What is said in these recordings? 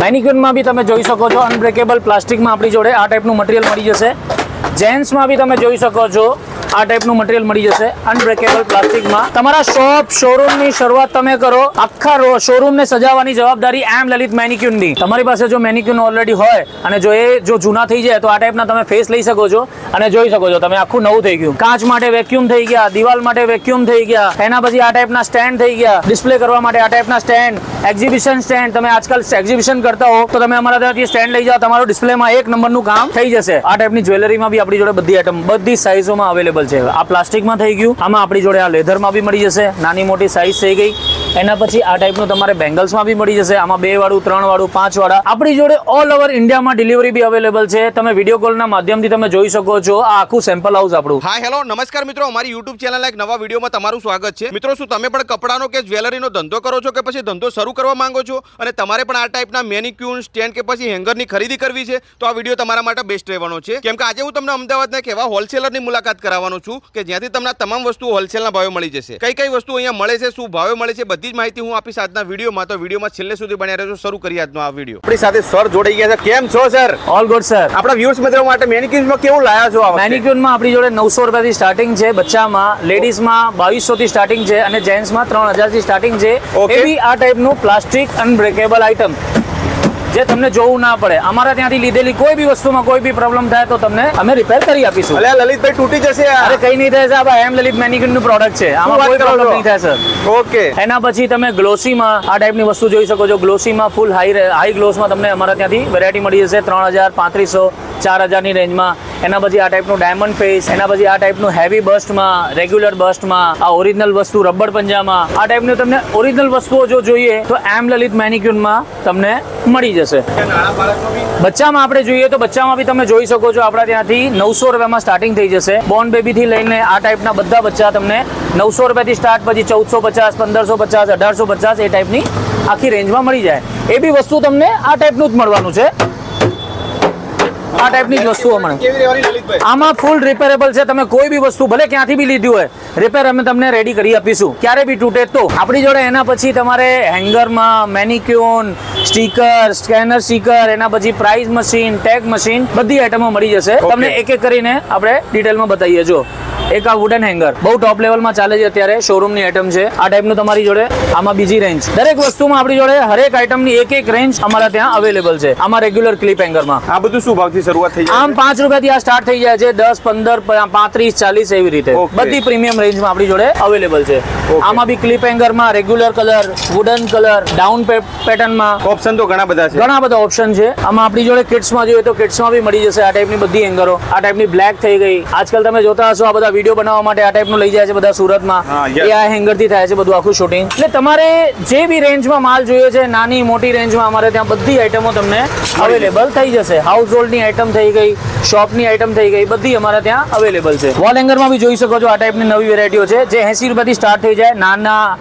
મેનિક્યુનમાં બી તમે જોઈ શકો છો અનબ્રેકેબલ પ્લાસ્ટિકમાં આપણી જોડે આ ટાઈપનું મટીરિયલ મળી જશે. જેન્ટ્સમાં બી તમે જોઈ શકો છો. આ ટાઈપનું મટીરિયલ મળી જશે. અનબ્રેકેબલ પ્લાસ્ટિકમાં તમારા શોપ શોરૂમની શરૂઆત તમે કરો. આખા શોરૂમને સજાવવાની જવાબદારી એમ લલિત મેનિક્યુનની તમારી પાસે જો મેનિક્યુન ઓલરેડી હોય અને જો એ જો જૂના થઈ જાય તો આ ટાઈપના તમે ફેસ લઈ શકો છો અને જોઈ શકો છો તમે આખું નવું થઈ ગયું. કાચ માટે વેક્યુમ થઈ ગયા, દિવાલ માટે વેક્યુમ થઈ ગયા, એના પછી આ ટાઈપના સ્ટેન્ડ થઈ ગયા. ડિસ્પ્લે કરવા માટે આ ટાઈપના સ્ટેન્ડ એક્ઝિબિશન સ્ટેન્ડ તમે આજકાલ એક્ઝિબિશન કરતા હો તો તમે અમારા ત્યાંથી સ્ટેન્ડ લઈ જાઓ. તમારું ડિસ્પ્લેમાં એક નંબરનું કામ થઈ જશે. આ ટાઈપની જ્વેલરીમાં બી આપણી જોડે બધી આઈટમ બધી સાઇઝોમાં અવેલેબલ છે. આ પ્લાસ્ટિકમાં થઈ ગયું. આમાં આપણી જોડે આ લેધરમાં બી મળી જશે. નાની મોટી સાઇઝ થઈ ગઈ. એના પછી આ ટાઈપનું તમારે બેંગલ્સમાં બી મળી જશે. આમાં બે વાળું, ત્રણ વાળું, પાંચ વાળા. આપણી જોડે ઓલ ઓવર ઇન્ડિયામાં ડિલિવરી બી અવેલેબલ છે. તમે વીડિયો કોલના માધ્યમથી તમે જોઈ શકો છો. આ આખું સેમ્પલ હાઉસ આપણું. હા હેલો નમસ્કાર મિત્રો. અમારી યુટ્યુબ ચેનલ એક નવા વિડીયોમાં તમારું સ્વાગત છે. મિત્રો, શું તમે પણ કપડાનો કે જ્વેલરીનો ધંધો કરો છો કે પછી ધંધો શરૂ કરવા માંગો છો? અને તમારે પણ આ ટાઈપના મેનિક્યુન સ્ટેન્ડ કે પછી હેંગરની ખરીદી કરવી છે? તો આ વીડિયો તમારા માટે બેસ્ટ રહેવાનો છે. કેમ કે આજે હું તમને અમદાવાદના એક એવા હોલસેલરની મુલાકાત કરાવવાનો છું કે જ્યાંથી તમને તમામ વસ્તુ હોલસેલના ભાવે મળી જશે. કઈ કઈ વસ્તુ અહીંયા મળે છે શું ભાવે મળે છે બધી જ માહિતી હું આપીશ આજના વિડીયોમાં. તો વિડીયોમાં છેલ્લે સુધી બન્યા રહેજો શરૂ કરીએ આજનો આ વીડિયો. આપણી સાથે સર જોડાઈ ગયા છે. કેમ છો સર ઓલ ગુડ સર આપણા વ્યૂઝ મિત્રો માટે મેનિક્યુરમાં કેવું લાયા છો આ વખતે? આપણી જોડે નવસો રૂપિયાથી સ્ટાર્ટિંગ છે બચ્ચામાં. લેડીઝમાં બાવીસો થી સ્ટાર્ટિંગ છે અને જેન્ટ્સમાં ત્રણ હજારથી સ્ટાર્ટિંગ છે. એ બી આ ટાઈપનું પ્લાસ્ટિક અનબ્રેકેબલ આઇટમ જે તમને જોવું ના પડે. અમારા ત્યાંથી લીધેલી કોઈ બી વસ્તુમાં કોઈ બી પ્રોબ્લેમ થાય તો તમને અમે રિપેર કરી આપીશું. એટલે લલિતભાઈ તૂટી જશે અરે કઈ નહીં થાય સાહેબ આ એમ લલિત મેનિક્યુરનું પ્રોડક્ટ છે. આમાં કોઈ પ્રોબ્લેમ નહીં થાય સર ઓકે. એના પછી તમે ગ્લોસીમાં આ ટાઈપની વસ્તુ જોઈ શકો છો. ગ્લોસીમાં ફૂલ હાઈ હાઈ ગ્લોસમાં તમને અમારા ત્યાંથી વેરાયટી મળી જશે. ત્રણ હજાર પાંત્રીસો ચાર હજારની રેન્જમાં એના પછી આ ટાઈપનું ડાયમંડ ફેસ એના પછી આ ટાઈપનું હેવી બસ્ટમાં રેગ્યુલર બસ્ટમાં આ ઓરિજિનલ વસ્તુ રબર પંજામાં, આ ટાઈપની તમને ઓરિજિનલ વસ્તુઓ જો જોઈએ, તો એમ લલિત મેનિક્યુનમાં તમને મળી જશે. બચ્ચામાં આપણે જોઈએ તો બચ્ચામાં બી તમે જોઈ શકો છો, આપણા ત્યાંથી નવસો રૂપિયામાં સ્ટાર્ટિંગ થઈ જશે. બોર્ન બેબીથી લઈને આ ટાઈપના બધા બચ્ચા તમને નવસો રૂપિયાથી સ્ટાર્ટ પછી ચૌદસો પચાસ, પંદરસો પચાસ, અઢારસો પચાસ એ ટાઈપની આખી રેન્જમાં મળી જાય. એ બી વસ્તુ તમને આ ટાઈપનું જ મળવાનું છે. આ ટાઈપની જ વસ્તુઓ મળે આમાં ફૂલ રિપેરેબલ છે તમે કોઈ બી વસ્તુ ભલે ક્યાંથી બી લીધી હોય રિપેર અમે તમને રેડી કરી આપીશું. ક્યારે બી તૂટે તો. આપણી જોડે એના પછી તમારે હેંગરમાં મેનિક્યુન સ્ટીકર સ્કેનર સ્ટીકર એના પછી પ્રાઇઝ મશીન ટેગ મશીન બધી આઈટમો મળી જશે. તમને એક એક કરીને આપણે ડિટેલમાં બતાવીએ. જો એક આ વુડન હેંગર બહુ ટોપ લેવલમાં ચાલે છે અત્યારે શોરૂમની આઈટમ છે. આ ટાઈપનું તમારી જોડે આમાં બીજી રેન્જ દરેક વસ્તુમાં આપણી જોડે હરેક આઈટમની એક એક રેન્જ અમારા ત્યાં અવેલેબલ છે. આમાં રેગ્યુલર ક્લિપ હેંગરમાં આ બધું શું ભાવથી શરૂઆત થઈ જાય આમ પાંચ રૂપિયાથી આ સ્ટાર્ટ થઈ જાય છે. દસ પંદર પાંત્રીસ ચાલીસ એવી રીતે. બધી પ્રીમિયમ રેન્જમાં આપણી જોડે અવેલેબલ છે. આમાં બી clip હેંગરમાં regular colour wooden colour down પેટર્નમાં ઓપ્શન તો ઘણા બધા છે. ઘણા બધા ઓપ્શન છે. આમાં આપણી જોડે કિટ્સમાં જોઈએ તો કિટ્સમાં બી મળી જશે આ ટાઈપની બધી હેંગરો આ ટાઈપની બ્લેક થઈ ગઈ. આજકાલ તમે જોતા હશો આ બધા વીડિયો બનાવવા માટે આ ટાઈપનું લઈ જાય છે બધા સુરતમાં. એ આ હેંગરથી થાય છે બધું આખું શૂટિંગ એટલે તમારે જે બી રેન્જમાં માલ જોઈએ છે નાની મોટી રેન્જમાં અમારે ત્યાં બધી આઈટમો તમને અવેલેબલ થઈ જશે. હાઉસ હોલ્ડની આઈટમ થઈ ગઈ શોપની આઈટમ થઈ ગઈ, બધી અમારે ત્યાં અવેલેબલ છે. વોલ હેંગરમાં બી જોઈ શકો છો આ ટાઈપની નવી વેરાયટીઓ છે. જે એસી રૂપિયાથી સ્ટાર્ટ થઈ જાય, નાના,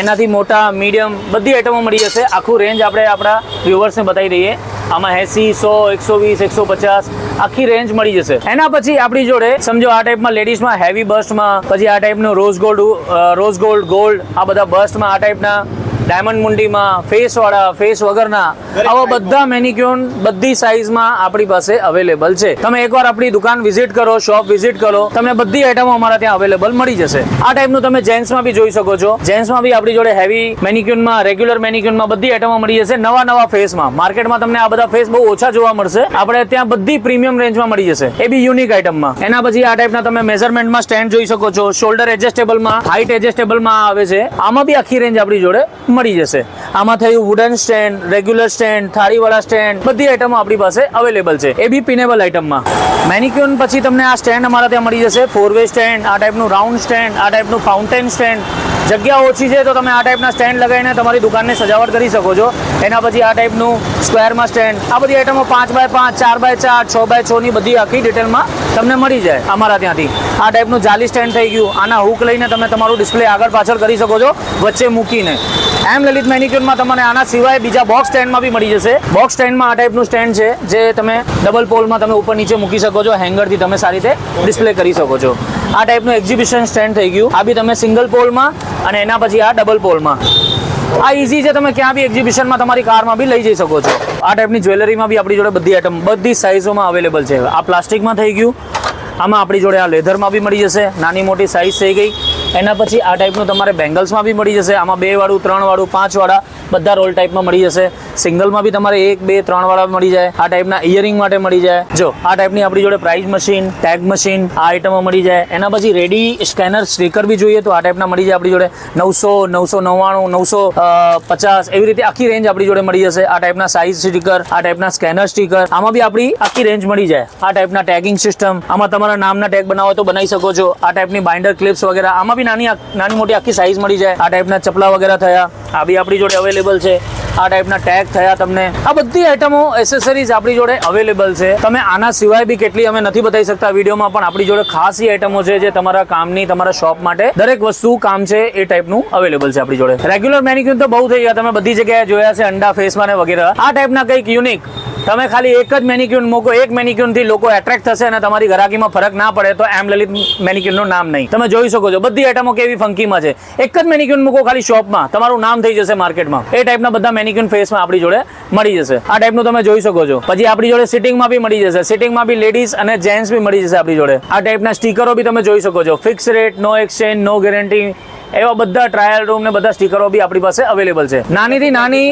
એનાથી મોટા મીડિયમ બધી આઈટમો મળી જશે. આખું રેન્જ આપણે આપણા વ્યુઅર્સને બતાવી દઈએ. આમાં એસી, સો, એકસો વીસ, એકસો પચાસ, આખી રેન્જ મળી જશે. એના પછી આપણી જોડે, સમજો આ ટાઈપમાં લેડીઝમાં હેવી બસ્ટમાં પછી આ ટાઈપનું rose gold rose gold gold આ બધા બસ્ટમાં આ ટાઈપના ડાયમંડ મુંડીમાં ફેસ વાળા ફેસ વગરના આવા બધા મેનિક્યુન બધી સાઇઝમાં આપણી પાસે અવેલેબલ છે. તમે એકવાર આપણી દુકાન વિઝિટ કરો શોપ વિઝિટ કરો તમને બધી આઈટમો અમારા ત્યાં અવેલેબલ મળી જશે. આ ટાઈપનું તમે જેન્ટ્સમાં બી જોઈ શકો છો. જેન્ટ્સમાં બી આપણી જોડે હેવી મેનિક્યુનમાં રેગ્યુલર મેનિક્યુનમાં બધી આઈટમો મળી જશે. નવા નવા ફેસમાં માર્કેટમાં તમને આ બધા ફેસ બહુ ઓછા જોવા મળશે. આપણે ત્યાં બધી પ્રીમિયમ રેન્જમાં મળી જશે. એ બી યુનિક આઈટમમાં એના પછી આ ટાઈપના તમે મેઝરમેન્ટમાં સ્ટેન્ડ જોઈ શકો છો. શોલ્ડર એડજસ્ટેબલમાં હાઇટ એડજસ્ટેબલમાં આવે છે. આમાં બી આખી રેન્જ આપણી જોડે મળી જશે. આમાં થયું વુડન સ્ટેન્ડ રેગ્યુલર સ્ટેન્ડ થાળીવાળા સ્ટેન્ડ બધી આઈટમો આપણી પાસે અવેલેબલ છે. એ બી પિનેબલ આઈટમમાં મેનિક્યુન પછી તમને આ સ્ટેન્ડ અમારા ત્યાં મળી જશે. ફોર વે સ્ટેન્ડ આ ટાઈપનું રાઉન્ડ સ્ટેન્ડ આ ટાઈપનું ફાઉન્ટેન સ્ટેન્ડ જગ્યા ઓછી છે તો તમે આ ટાઈપના સ્ટેન્ડ લગાવીને તમારી દુકાનને સજાવટ કરી શકો છો. એના પછી આ ટાઈપનું સ્ક્વેરમાં સ્ટેન્ડ આ બધી આઈટમો પાંચ બાય પાંચ, ચાર બાય ચાર, છ બાય છ ની બધી આખી ડિટેલમાં તમને મળી જાય અમારા ત્યાંથી. આ ટાઈપનું જાલી સ્ટેન્ડ થઈ ગયું. આના હુક લઈને તમે તમારું ડિસ્પ્લે આગળ પાછળ કરી શકો છો, વચ્ચે મૂકીને. એમ લલિત મેનિક્યુરમાં તમને આના સિવાય બીજા બોક્સ સ્ટેન્ડમાં બી મળી જશે. બોક્સ સ્ટેન્ડમાં આ ટાઈપનું સ્ટેન્ડ છે જે તમે ડબલ પોલમાં તમે ઉપર નીચે મૂકી શકો છો હેંગરથી તમે સારી રીતે ડિસ્પ્લે કરી શકો છો. આ ટાઈપનું એક્ઝિબિશન સ્ટેન્ડ થઈ ગયું. આ બી તમે સિંગલ પોલમાં અને એના પછી આ ડબલ પોલમાં આ ઇઝી છે તમે ક્યાં બી એક્ઝિબિશનમાં તમારી કારમાં બી લઈ જઈ શકો છો. આ ટાઈપની જ્વેલરીમાં બી આપણી જોડે બધી આઈટમ બધી સાઇઝોમાં અવેલેબલ છે. આ પ્લાસ્ટિકમાં થઈ ગયું. આમાં આપણી જોડે આ લેધરમાં બી મળી જશે. નાની મોટી સાઇઝ થઈ ગઈ. એના પછી આ ટાઈપનું તમારે બેંગલ્સમાં બી મળી જશે. આમાં બે વાળું, ત્રણ વાળું, પાંચ વાળા બધા રોલ ટાઈપમાં મળી જશે. સિંગલમાં બી તમારે એક, બે, ત્રણ વાળા મળી જાય. આ ટાઈપના ઇયરિંગ માટે મળી જાય. જો, આ ટાઈપની આપણી જોડે પ્રાઇઝ મશીન ટેગ મશીન આ આઈટમો મળી જાય. એના પછી રેડી સ્કેનર સ્ટીકર બી જોઈએ તો આ ટાઈપના મળી જાય આપણી જોડે. નવસો નવસો નવ્વાણું, નવસો પચાસ, એવી રીતે આખી રેન્જ આપણી જોડે મળી જશે. આ ટાઈપના સાઇઝ સ્ટીકર આ ટાઈપના સ્કેનર સ્ટીકર આમાં બી આપણી આખી રેન્જ મળી જાય. આ ટાઈપના ટેગિંગ સિસ્ટમ આમાં તમારા નામના ટેગ બનાવો તો બનાવી શકો છો. આ ટાઈપની બાઇન્ડર ક્લિપ્સ વગેરે, આમાં બી નાની નાની મોટી આખી સાઇઝ મળી જાય. આ ટાઈપના ચપલા વગેરે થયા. આ બી આપણી જોડે અવેલેબલ છે. આ ટાઈપના ટેગ થયા તમને. આ બધી આઈટમો એસેસરીઝ આપણી જોડે અવેલેબલ છે. તમે આના સિવાય બી કેટલી અમે નથી બતાવી શકતા વિડીયોમાં, પણ આપણી જોડે ખાસ આઇટમો છે જે તમારા કામની, તમારા શોપ માટે દરેક વસ્તુ, કામ છે એ ટાઈપનું અવેલેબલ છે આપણી જોડે. રેગ્યુલર મેનિક્યુન તો બહુ થઈ ગયા. તમે બધી જગ્યાએ જોયા છે અંડા, ફેસમાં ને વગેરે. આ ટાઈપના કંઈક યુનિક તમે ખાલી એક જ મેનિક્યુન મૂકો, એક મેનિક્યુનથી લોકો એટ્રેક્ટ થશે અને તમારી ગરાકીમાં ફરક ના પડે, તો એમ લલિત મેનિક્યુનનું નામ નહીં. તમે જોઈ શકો છો, બધી આઈટમો કેવી ફંકીમાં છે. એક જ મેનિક્યુન મૂકો ખાલી શોપમાં તમારું નામ થઈ જશે માર્કેટમાં. એ ટાઈપના બધા મેનિક્યુન ફેસમાં આપણી જોડે મળી જશે. આ ટાઈપનું તમે જોઈ શકો છો. પછી આપણી જોડે સિટિંગમાં બી મળી જશે. સિટિંગમાં બી લેડીઝ અને જેન્ટ્સ બી મળી જશે આપણી જોડે. આ ટાઈપના સ્ટીકરો બી તમે જોઈ શકો છો. Fix rate no exchange no guarantee એવા બધા ટ્રાયલ રૂમ ને બધા સ્ટીકરો બી આપણી પાસે અવેલેબલ છે. નાનીથી નાની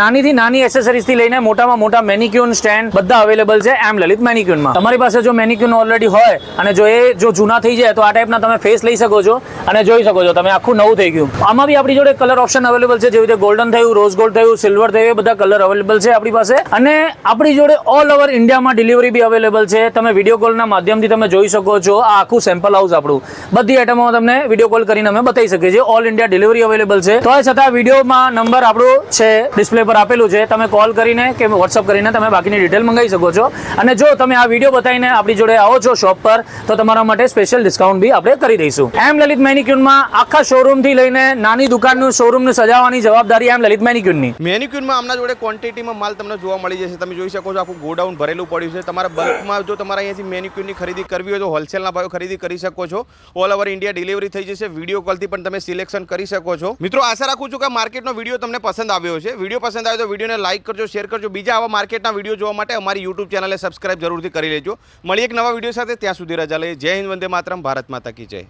નાની થી લઈને મોટામાં મોટા મેનિક્યુન સ્ટેન્ડ બધા અવેલેબલ છે એમ લલિત મેનિક્યુનમાં તમારી પાસે જો મેનિક્યુન ઓલરેડી હોય અને જો એ જો જૂના થઈ જાય તો આ ટાઈપના તમે ફેસ લઈ શકો છો અને જોઈ શકો છો. તમે આખું નવું થઈ ગયું. આમાં બી આપણી જોડે કલર ઓપ્શન અવેલેબલ છે. જેવી રીતે ગોલ્ડન થયું રોઝ ગોલ્ડ થયું સિલ્વર થયું, એ બધા કલર અવેલેબલ છે આપણી પાસે. અને આપણી જોડે ઓલ ઓવર ઇન્ડિયામાં ડિલિવરી બી અવેલેબલ છે. તમે વીડિયો કોલના માધ્યમથી તમે જોઈ શકો છો. આ આખું સેમ્પલ હાઉસ આપણું. બધી આઈટમો તમને વીડિયો કોલ કરીને અમે બતાવી શકીએ છીએ. ઓલ ઇન્ડિયા ડિલિવરી અવેલેબલ છે. તો છતાં વિડીયોમાં નંબર આપણું છે ડિસ્પ્લે પર આપેલું છે. તમે કોલ કરીને કે વોટ્સઅપ કરીને તમે બાકીની ડિટેલ મંગાવી શકો છો. અને જો તમે આ વીડિયો બતાવીને આપણી જોડે આવો છો શોપ પર, તો તમારા માટે સ્પેશિયલ ડિસ્કાઉન્ટ બી આપણે કરી દઈશું. એમ લલિત મેનિક્યુનમાં આખા શોરૂમથી લઈને નાની દુકાનનું શોરૂમને સજાવવાની જવાબદારી એમ લલિત મેનિક્યુરની. મેનિક્યુરમાં આમના જોડે ક્વોન્ટિટીમાં માલ તમને જોવા મળી જશે. તમે જોઈ શકો છો આખું ગોડાઉન ભરેલું પડ્યું છે. તમારા બલ્કમાં જો તમારે અહીંયાથી મેનિક્યુરની ખરીદી કરવી હોય તો હોલસેલના ભાવે ખરીદી કરી શકો છો. ઓલ ઓવર ઇન્ડિયા ડિલિવરી થઈ જશે. વીડિયો કોલથી પણ તમે સિલેક્શન કરી શકો છો. મિત્રો, આશા રાખું છું કે માર્કેટનો વીડિયો તમને પસંદ આવ્યો છે વીડિયો પસંદ આવ્યો તો વિડીયોને લાઇક કરજો શેર કરજો. બીજા આવા માર્કેટના વીડિયો જોવા માટે અમારી યુટ્યુબ ચેનલને સબસ્ક્રાઇબ જરૂરથી કરી લેજો. મળી એક નવા વીડિયો સાથે. ત્યાં સુધી રજા લઈએ. જય હિન્દ, વંદે માતરમ. ભારત માતા કી જય.